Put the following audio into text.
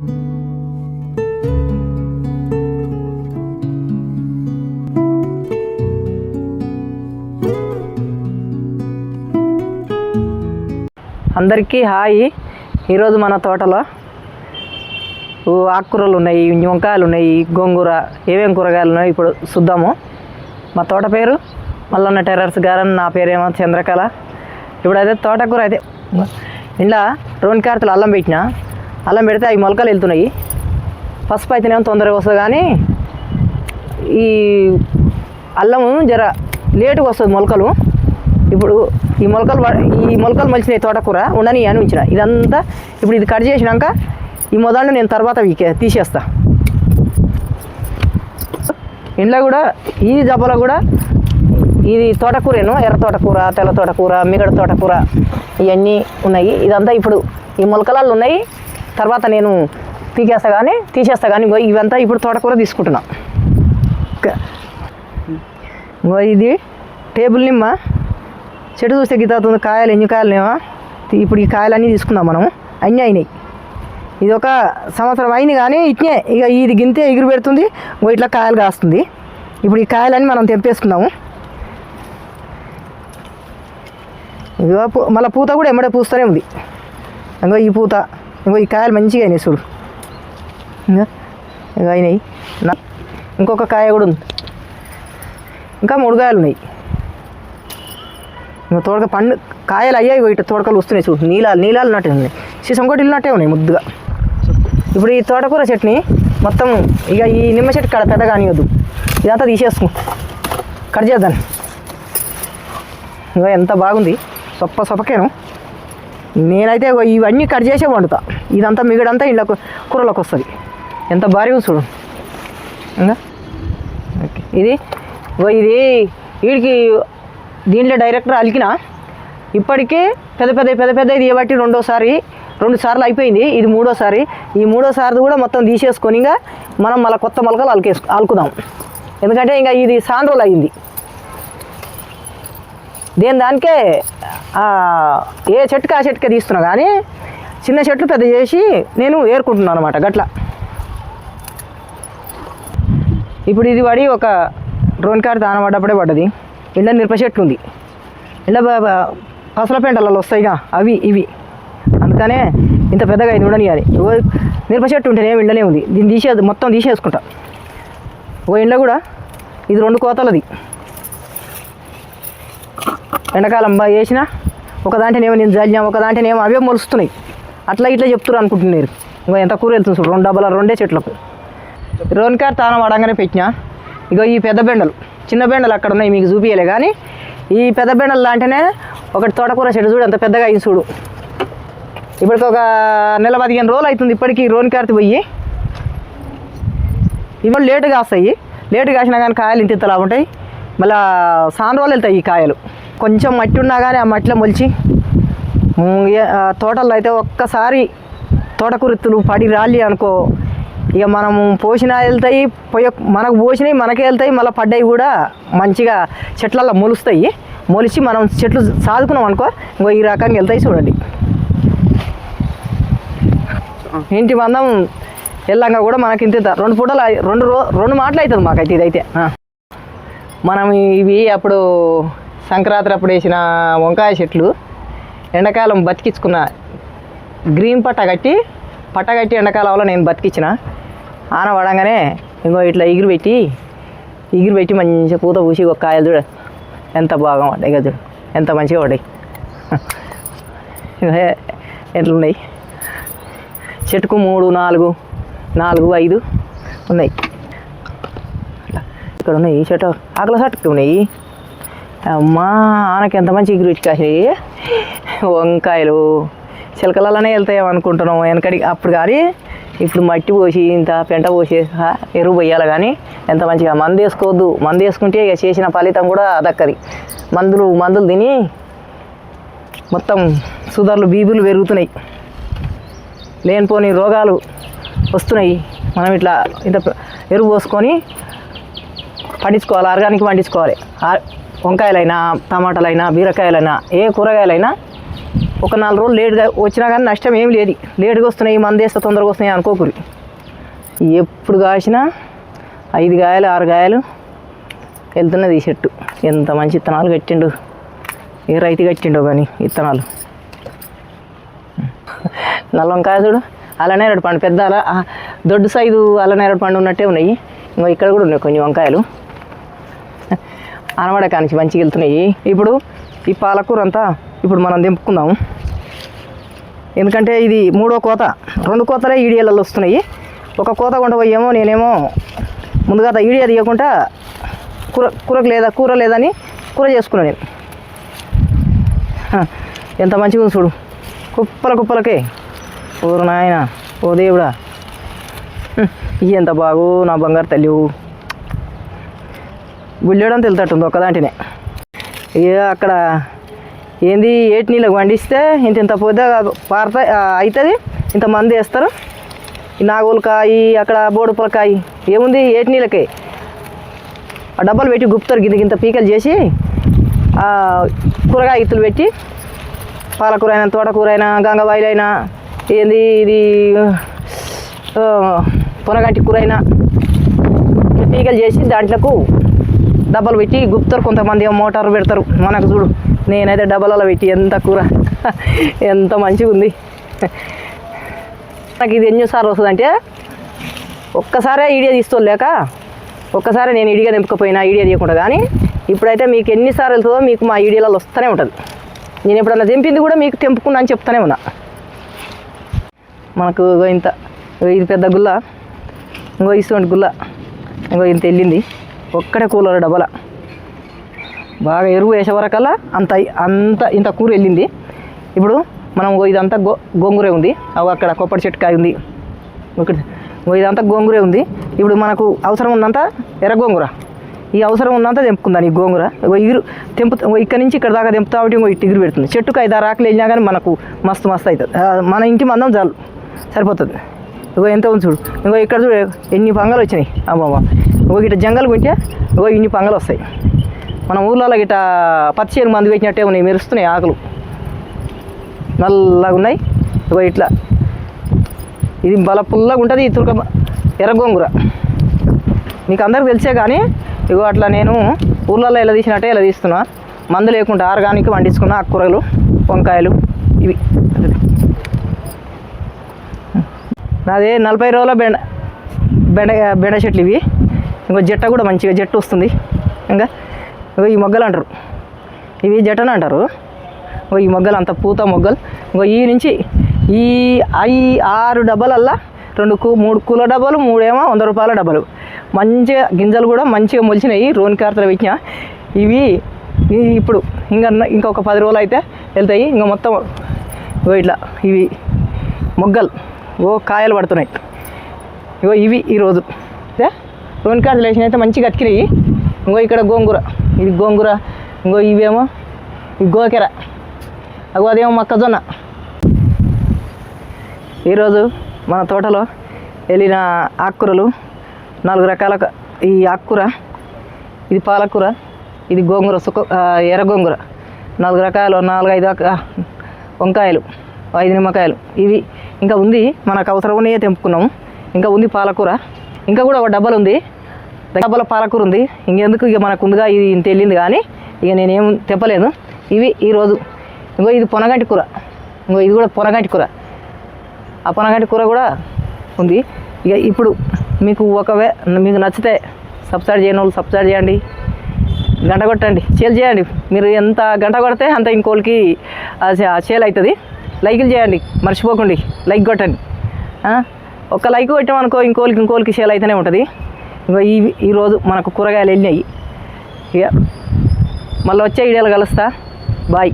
అందరికీ హాయ్. ఈరోజు మన తోటలో ఆకుకూరలు ఉన్నాయి వంకాయలు ఉన్నాయి గోంగూర ఏమేమి కూరగాయలు ఉన్నాయి ఇప్పుడు చూద్దాము. మా తోట పేరు మల్లన్న టెర్రర్స్ గారని నా పేరేమో చంద్రకళ. ఇప్పుడైతే తోటకూర అయితే ఇలా రోన్ కార్తలు అల్లం పెట్టిన. అల్లం పెడితే అవి మొలకలు వెళ్తున్నాయి. పసుపు అయితేనేమో తొందరగా వస్తుంది కానీ ఈ అల్లము జర లేటుగా వస్తుంది మొలకలు. ఇప్పుడు ఈ మొలకలు ఈ మొలకలు మలిచినాయి తోటకూర ఉండని అని ఉంచిన. ఇదంతా ఇప్పుడు ఇది కట్ చేసినాక ఈ మొదలు నేను తర్వాత తీసేస్తా. ఇంట్లో కూడా ఈ జబ్బలో కూడా ఇది తోటకూరేను ఎర్ర తోటకూర తెల్ల తోటకూర మిగడ తోటకూర ఇవన్నీ ఉన్నాయి. ఇదంతా ఇప్పుడు ఈ మొలకలలో ఉన్నాయి. తర్వాత నేను పీకేస్తా కానీ తీసేస్తా కానీ ఇవంతా ఇప్పుడు తోటకూర తీసుకుంటున్నా. ఇది టేబుల్ నిమ్మ. చెట్టు చూస్తే గీత అవుతుంది కాయలు ఎన్ని కాయలు లేవా? ఇప్పుడు ఈ కాయలన్నీ తీసుకుందాం మనం అన్నీ అయినాయి. ఇది ఒక సంవత్సరం అయింది కానీ ఇట్నే ఇక ఇది గింతే ఎగురు పెడుతుంది ఇట్లా కాయలు కాస్తుంది. ఇప్పుడు ఈ కాయలన్నీ మనం తెంపేసుకుందాము. ఇదిగో పూ- మళ్ళీ పూత కూడా ఎమ్మడే పూస్తూనే ఉంది. ఇంకో ఈ పూత. ఇంకో ఈ కాయలు మంచిగా అయినాయి చూడు. ఇంకా? ఇంకా అయినాయి. ఇంకొక కాయ కూడా ఉంది. ఇంకా మూడు కాయలు ఉన్నాయి. ఇంకా తోడక పండు కాయలు అయ్యాయి ఇటు తోడకలు వస్తున్నాయి చూడు. నీలాలు నీలాలు నాటే ఉన్నాయి. సీసం కూడా ఇల్లున్నట్టే ఉన్నాయి ముద్దుగా. ఇప్పుడు ఈ తోటకూర చట్నీ మొత్తం ఇక ఈ నిమ్మ చెట్టు కాడ పెద్ద కానివద్దు ఇదంతా తీసేసుకో. కట్ చేద్దాను ఇంకా ఎంత బాగుంది. సొప్ప సొప్పకేను. నేనైతే ఇవన్నీ కట్ చేసే వండుతా. ఇదంతా మిగడంతా ఇంట్లో కూరలోకి వస్తుంది. ఎంత భారీ చూడు. ఇంకా? ఓకే. ఇది ఓ ఇది వీడికి దీంట్లో డైరెక్టర్ అలికిన ఇప్పటికే పెద్ద పెద్ద పెద్ద పెద్ద ఇది బట్టి రెండోసారి రెండు సార్లు అయిపోయింది. ఇది మూడోసారి. ఈ మూడోసారిది కూడా మొత్తం తీసేసుకొని ఇంకా మనం మళ్ళీ కొత్త మొలకలు అలకేసు అలుకుదాం. ఎందుకంటే ఇంకా ఇది సాయంత్రం అయింది. దేని దానికే ఏ చెట్టుకి ఆ చెట్టుకే తీస్తున్నా కానీ చిన్న చెట్లు పెద్ద చేసి నేను ఏరుకుంటున్నాను అనమాట గట్ల. ఇప్పుడు ఇది పడి ఒక డ్రోన్ కార్ దాన పడ్డప్పుడే పడ్డది. ఎండ మిరప చెట్లు ఉంది. ఎండ పసల పెంటలలో వస్తాయిగా అవి ఇవి. అందుకనే ఇంత పెద్దగా ఇది ఉండని అని ఓ మిరప చెట్టు ఉంటేనే ఎండనే ఉంది. దీన్ని తీసే మొత్తం తీసేసుకుంటా. ఓ ఎండ కూడా ఇది రెండు కోతలది. ఎండాకాలం బాగా వేసిన ఒక దాంట్లోనేమో నేను జల్లాం ఒక దాంట్లోనేమో అవే మొలుస్తున్నాయి. అట్లా ఇట్లా చెప్తున్నారు అనుకుంటున్నారు. ఇంకా ఎంత కూర వెళ్తుంది చూడు రెండు డబ్బల రెండే చెట్లకు. రోన్కార్ తానం వాడంగానే పెట్టినా. ఇగో ఈ పెద్ద బెండలు చిన్న బెండలు అక్కడ ఉన్నాయి మీకు చూపించలే కానీ ఈ పెద్ద బెండలు లాంటినే ఒకటి తోటకూర చెట్టు చూడు ఎంత పెద్దగా అయింది చూడు. ఇప్పటికి ఒక నెల పదిహేను రోజులు అవుతుంది ఇప్పటికీ రోన్కార్తి పోయి. ఇవి లేటుగా వస్తాయి. లేటు కాసినా కానీ కాయలు ఇంత ఇంతలా ఉంటాయి. మళ్ళీ సాన్ రోజులు వెళ్తాయి ఈ కాయలు. కొంచెం మట్టి ఉన్నా కానీ ఆ మట్టిలో మొలిచి తోటల్లో అయితే ఒక్కసారి తోటకూరెత్తులు పడి రాలి అనుకో ఇక మనం పోసినా వెళ్తాయి పోయ మనకు పోసినవి మనకే వెళ్తాయి మళ్ళీ పడ్డాయి కూడా మంచిగా చెట్లల్లో మొలుస్తాయి. మొలిచి మనం చెట్లు సాదుకున్నాం అనుకో ఇంకో ఈ రకంగా వెళ్తాయి చూడండి. ఇంటి మందం వెళ్ళంగా కూడా మనకి ఇంత రెండు పూటలు రెండు రో రెండు మాటలు అవుతుంది మాకైతే ఇదైతే. మనం ఇవి అప్పుడు సంక్రాంతి అప్పుడు వేసిన వంకాయ చెట్లు ఎండాకాలం బతికించుకున్న గ్రీన్ పట్ట కట్టి పట్ట కట్టి ఎండాకాలంలో నేను బతికించిన. ఆన పడంగానే ఇంకో ఇట్లా ఎగిరి పెట్టి ఎగిరి పెట్టి మంచిగా పూత పూసి ఒక కాయలు చూడ ఎంత బాగా పడ్డాయి కదా చూడు ఎంత మంచిగా పడ్డాయి. ఇవే ఎట్లున్నాయి? చెట్టుకు మూడు నాలుగు నాలుగు ఐదు ఉన్నాయి. ఇక్కడ ఉన్నాయి ఈ చెట్టు ఆకలి ఉన్నాయి. అమ్మా ఆనకి ఎంత మంచి ఎగురు కాసినాయి వంకాయలు చిలకలలోనే వెళ్తాయేమో అనుకుంటున్నాం వెనకడి అప్పుడు కానీ. ఇప్పుడు మట్టి పోసి ఇంత పెంట పోసి ఎరువు పోయాలి కానీ ఎంత మంచిగా. మందు వేసుకోవద్దు. మందు వేసుకుంటే ఇక చేసిన ఫలితం కూడా దక్కది. మందులు మందులు తిని మొత్తం సుధర్లు బీబులు పెరుగుతున్నాయి. లేనిపోని రోగాలు వస్తున్నాయి. మనం ఇట్లా ఇంత ఎరువు పోసుకొని పండించుకోవాలి ఆర్గానిక్ పండించుకోవాలి. వంకాయలైనా టమాటాలైనా బీరకాయలైనా ఏ కూరగాయలైనా ఒక నాలుగు రోజులు లేట్గా వచ్చినా కానీ నష్టం ఏం లేదు. లేటుగా వస్తున్నాయి మంది వేస్తే తొందరగా వస్తున్నాయి అనుకోకూరి. ఎప్పుడు కాసినా ఐదు గాయలు ఆరు గాయలు వెళ్తున్నది ఈ చెట్టు. ఎంత మంచి విత్తనాలు కట్టిండు. ఏ రైతు కట్టిండో కానీ విత్తనాలు నల్ల వంకాయ చూడు అలనేరడు పండు పెద్ద అలా దొడ్డు సైజు అలనేరడు పండు ఉన్నట్టే ఉన్నాయి. ఇంకా ఇక్కడ కూడా ఉన్నాయి కొన్ని వంకాయలు. అనబడ కానించి మంచిగా వెళ్తున్నాయి ఇప్పుడు ఈ పాలకూర అంతా ఇప్పుడు మనం దింపుకుందాము ఎందుకంటే ఇది మూడో కోత. రెండు కోతలే ఈడియాలలో వస్తున్నాయి. ఒక కోత కొండపోయేమో నేనేమో ముందుగా ఈడియా తీయకుండా కూర కూరకు లేదా కూర లేదని కూర చేసుకున్నాను నేను. ఎంత మంచిగా ఉంది చూడు. కుప్పల కుప్పలకే. ఓరు నాయన ఓ దేవుడా. ఇయ్యి ఎంత బాగు నా బంగారు తల్లి గుళ్ళేయడం తెలుతట్టుంది ఒక్కదాంటినే. ఇక అక్కడ ఏంది ఏటి నీళ్ళకి వండిస్తే ఇంత ఇంత పోతే పారుతా అవుతుంది ఇంతమంది వేస్తారు. ఈ నాగోలకాయ అక్కడ బోడుపలకాయ ఏముంది ఏటి నీళ్ళకి? ఆ డబ్బాలు పెట్టి గుప్తారు గింత గింత పీకలు చేసి కూరగాయ ఇత్తులు పెట్టి పాలకూర అయినా తోటకూర అయినా గంగవాయిలు అయినా ఏంది ఇది పొనగంటి కూర అయినా పీకలు చేసి దాంట్లోకు డబ్బాలు పెట్టి గుప్తారు కొంతమంది ఏమో మోటార్ పెడతారు. మనకు చూడు నేనైతే డబ్బాలలో పెట్టి ఎంత కూర. ఎంత మంచిగా ఉంది నాకు ఇది ఎన్నోసార్లు వస్తుందంటే ఒక్కసారే ఈడియా తీసుకోలేక ఒక్కసారి నేను ఇడిగా నింపకపోయినా ఈడియా తీయకుండా. కానీ ఇప్పుడైతే మీకు ఎన్నిసార్లు వెళ్తుందో మీకు మా ఈడియాలలో వస్తూనే ఉంటుంది. నేను ఎప్పుడన్నా తెంపింది కూడా మీకు తెంపుకున్నా అని చెప్తానే ఉన్నా. మనకు ఇంత ఇది పెద్ద గుల్ల ఇంకో ఇటువంటి గుల్ల ఇంకో ఇంత వెళ్ళింది. ఒక్కడే కూలర్ డబ్బల బాగా ఎరువు వేసే వరకల్లా అంత అంత ఇంత కూర వెళ్ళింది. ఇప్పుడు మనం ఇదంతా గో గోంగూరే ఉంది. అవి అక్కడ కొప్పటి చెట్టు కాయ ఉంది. ఒకటి ఇదంతా గోంగూరే ఉంది. ఇప్పుడు మనకు అవసరం ఉన్నంత ఎర్ర గోంగూర. ఈ అవసరం ఉన్నంత తెంపుకుందాం ఈ గోంగూర. ఇగురు తెంపు ఇక్కడ నుంచి ఇక్కడ దాకా తెంపుతా ఉంటే ఇంకో ఇటు పెడుతుంది. చెట్టుకు ఐదు ఆరు ఆకులు వెళ్ళినా కానీ మనకు మస్తు మస్తు అవుతుంది మన ఇంటి మందం చాలు. సరిపోతుంది. ఇగో ఎంత ఉంది చూడు. ఇంకో ఇక్కడ చూడు ఎన్ని పంగలు వచ్చినాయి. అమ్మమ్మ ఇంకో ఇట్లా జంగల్ కొంటే ఇంకో ఇన్ని పంగలు వస్తాయి. మన ఊర్లలో గిట్ట పచ్చి చేను మందు పెట్టినట్టే ఉన్నాయి మెరుస్తున్నాయి ఆకులు. నల్లగా ఉన్నాయి. ఇగో ఇట్లా. ఇది బల పుల్లగా ఉంటుంది ఈ తురక ఎర్ర గోంగూర. మీకు అందరికి తెలిసే కానీ ఇగో అట్లా నేను ఊర్లలో ఎలా తీసినట్టే ఇలా తీస్తున్నా. మందు లేకుండా ఆర్గానిక్ పండించుకున్న ఆకుకూరలు వంకాయలు ఇవి. నాది నలభై రోజుల బెండ బెండ బెండ చెట్లు ఇవి. ఇంకో జట్ట కూడా మంచిగా జట్టు వస్తుంది. ఇంకా ఇంకో ఈ మొగ్గలు అంటారు. ఇవి జట్టని అంటారు. ఇంకో ఈ మొగ్గలు అంత పూత మొగ్గలు. ఇంకో ఈ నుంచి ఈ ఐ ఆరు డబ్బాలల్లా రెండు కూ మూడు కూల డబ్బాలు మూడేమో వంద రూపాయల డబ్బాలు. మంచిగా గింజలు కూడా మంచిగా మొలిచినాయి. రోని కార్తలు పెట్టిన. ఇవి ఇప్పుడు ఇంకా ఇంకొక పది రోజులు అయితే వెళ్తాయి. ఇంకా మొత్తం ఇట్లా ఇవి మొగ్గలు. ఓ కాయలు పడుతున్నాయి. ఇగో ఇవి ఈరోజు రోని కార్తలు అయితే మంచిగా అతికినాయి. ఇంకో ఇక్కడ గోంగూర. ఇది గోంగూర ఇంకో ఇవేమో ఈ గోకెర. అగో అదేమో మొక్కజొన్న. ఈరోజు మన తోటలో వెళ్ళిన ఆకుకూరలు నాలుగు రకాల ఈ ఆకుకూర ఇది పాలకూర ఇది గోంగూర సుక ఎర్ర గోంగూర. నాలుగు రకాలు నాలుగు ఐదు వంకాయలు ఐదు నిమ్మకాయలు. ఇవి ఇంకా ఉంది మనకు అవసరమనే తెంపుకున్నాము. ఇంకా ఉంది పాలకూర. ఇంకా కూడా ఒక డబ్బాలు ఉంది. డబ్బాల పాలకూర ఉంది. ఇంకెందుకు ఇక మనకు ఉందిగా ఇది ఇంత వెళ్ళింది కానీ ఇక నేనేం తెప్పలేదు ఇవి ఈరోజు. ఇంకో ఇది పొనగంటి కూర. ఇంకో ఇది కూడా పొనగంటి కూర. ఆ పొనగంటి కూర కూడా ఉంది. ఇక ఇప్పుడు మీకు ఒకవే మీకు నచ్చితే సబ్స్క్రైబ్ చేయని వాళ్ళు సబ్స్క్రైబ్ చేయండి. గంట కొట్టండి. సేల్ చేయండి. మీరు ఎంత గంట కొడితే అంత ఇంకోళ్ళకి సేల్ అవుతుంది. లైకులు చేయండి మర్చిపోకండి లైక్ కొట్టండి. ఒక లైక్ కొట్టామనుకో ఇంకోళ్ళకి ఇంకోళ్ళకి సేల్ అయితేనే ఉంటుంది. ఇంకో ఈ ఈరోజు మనకు కూరగాయలు వెళ్ళినాయి. ఇక మళ్ళీ వచ్చే వీడియోలు కలుస్తా. బాయ్